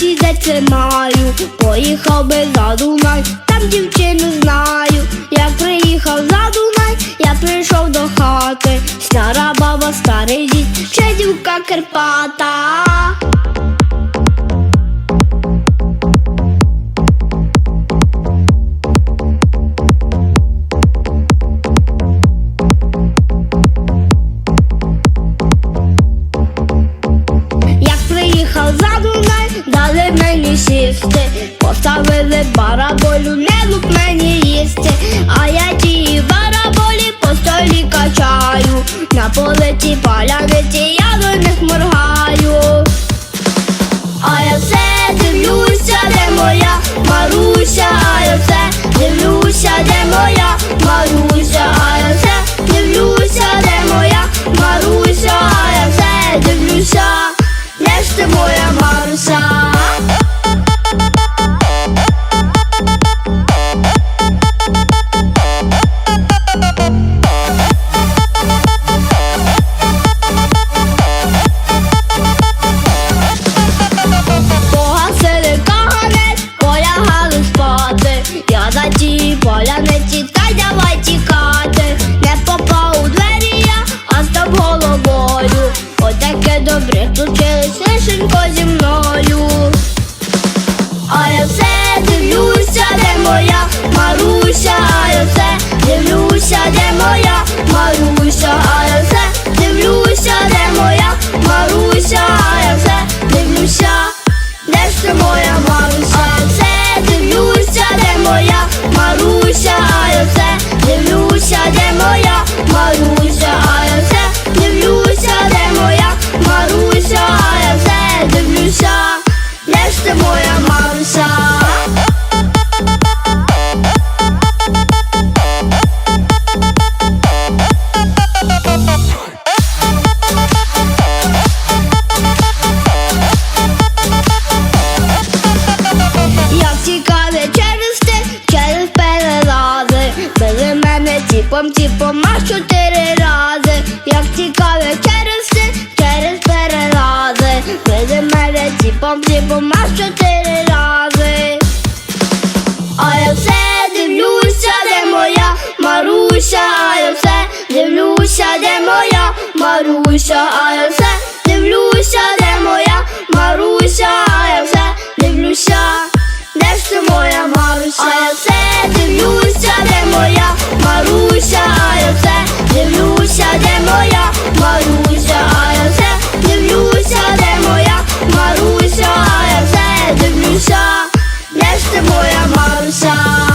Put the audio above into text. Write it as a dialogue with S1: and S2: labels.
S1: Сідать маю. Поїхав би за Дунай, там дівчину знаю. Як приїхав за Дунай, я прийшов до хати. Стара баба, старий дід, ще дівка Карпата. Приїхав за Дунай, дали мені сісти, поставили бараболю, не лук паляниці я до них моргаю. А я все дивлюся, де моя Маруся, Добре через лишенько зі мною. А я все дивлюся, де моя Маруся, а я все дивлюся, де моя Маруся, ти моя Маруся? Як тікали через ти, через перерази Били мене тіпом, тіпом аж чотири рази Як через через Били мене тіпом, тіпом аж чотири рази А я все дивлюся, де моя Маруся, а я все дивлюся, де моя Маруся, а я все Маруся, а я